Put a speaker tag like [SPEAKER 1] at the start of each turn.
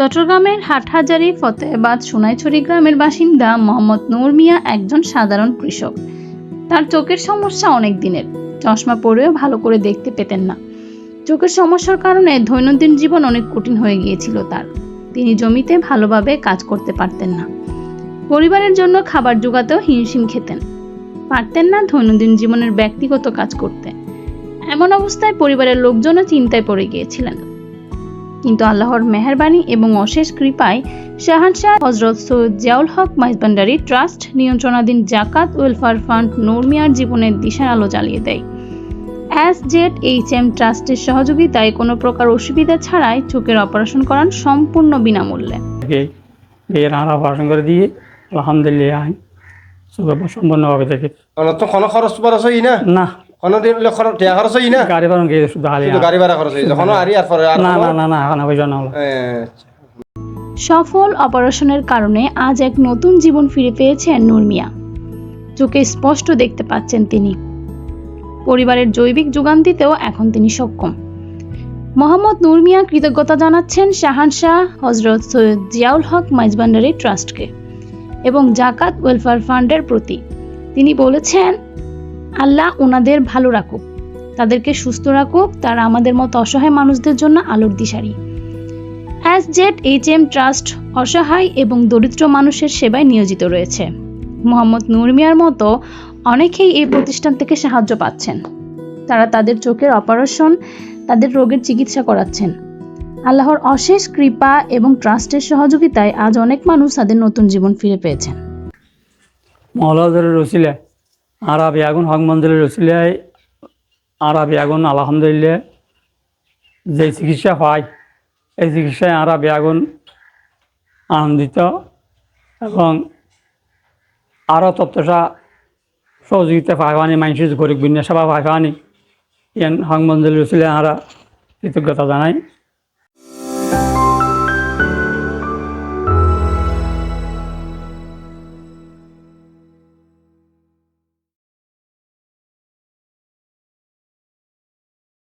[SPEAKER 1] চট্টগ্রামের হাটহাজারি, ফতেহাবাদ, সোনাইছড়ি গ্রামের বাসিন্দা মোহাম্মদ নূর মিয়া একজন সাধারণ কৃষক। তার চোখের সমস্যা অনেক দিনের। চশমা পরেও ভালো করে দেখতে পেতেন না। চোখের সমস্যার কারণে দৈনন্দিন জীবন অনেক কঠিন হয়ে গিয়েছিল তার। তিনি জমিতে ভালোভাবে কাজ করতে পারতেন না। পরিবারের জন্য খাবার জোগাতেও হিমশিম খেতেন। পারতেন না দৈনন্দিন জীবনের ব্যক্তিগত কাজ করতে। এমন অবস্থায় পরিবারের লোকজনও চিন্তায় পড়ে গিয়েছিলেন। কিন্তু আল্লাহর মেহেরবানি এবং অশেষ কৃপায় শাহানশাহ হজরত সৈয়দ জিয়াউল হক মাইজবান্ডারি ট্রাস্ট নিয়ন্ত্রণাধীন জাকাত ওয়েলফেয়ার ফান্ড নূরমিয়ার জীবনের দিশার আলো জ্বালিয়ে দেয়। এস জেড এইচ এম ট্রাস্টের সহযোগিতায় কোনো প্রকার অসুবিধা ছাড়াই চোখের অপারেশন করান সম্পূর্ণ বিনামূল্যে।
[SPEAKER 2] অপারেশন করে দিয়ে আলহামদুলিল্লাহ সম্পূর্ণভাবে দেখে
[SPEAKER 3] তো কোনো খরচ খরচ না।
[SPEAKER 2] না।
[SPEAKER 3] কোনো দিন খরচ টিয়া খরচ হই না?
[SPEAKER 2] গাড়ি বারণ গিয়ে শুধু হালি
[SPEAKER 3] গাড়ি ভাড়া খরচ হই কোনো আরি আর পরে
[SPEAKER 2] না না না না এখন পয়সা না হলো
[SPEAKER 1] সফল অপারেশনের কারণে আজ এক নতুন জীবন ফিরে পেয়েছেন নূর মিয়া চোখে স্পষ্ট দেখতে পাচ্ছেন তিনি। পরিবারের জৈবিক যোগান দিতেও এখন তিনি সক্ষম। মোহাম্মদ নূর মিয়া কৃতজ্ঞতা জানাচ্ছেন শাহান শাহ হজরত সৈয়দ জিয়াউল হক মাইজবান্ডারি ট্রাস্টকে এবং জাকাত ওয়েলফেয়ার ফান্ডের প্রতি। তিনি বলেছেন আল্লাহ ওনাদের ভালো রাখুক। তাদেরকে সুস্থ রাখুক, তারা আমাদের মতো অসহায় মানুষদের জন্য আলোর দিশারি। S Z H M trust অসহায় এবং দরিদ্র মানুষের সেবায় নিয়োজিত রয়েছে। মোহাম্মদ নূর মিয়ার মতো অনেকেই এই প্রতিষ্ঠান থেকে সাহায্য পাচ্ছেন। তারা তাদের চোখের অপারেশন, তাদের রোগের চিকিৎসা করাচ্ছেন। আল্লাহর অশেষ কৃপা এবং ট্রাস্টের সহযোগিতায় আজ অনেক মানুষ তাদের নতুন জীবন ফিরে পেয়েছেন।
[SPEAKER 2] মহলাদের রসিলে আরবি আগুন হক মন্দিরের রসিলায় আরবি আগুন, আলহামদুলিল্লাহ। যে চিকিৎসা হয়, এই চিকিৎসায় আরবি আগুন আনন্দিত এবং আরও তত্ত্বসা সহযোগিতা পাইবানি, মানুষের গরিব বিন্যাস সেবা পাইবানি। ইয়ান হক মন্দিরের রসিলে আমরা কৃতজ্ঞতা জানাই।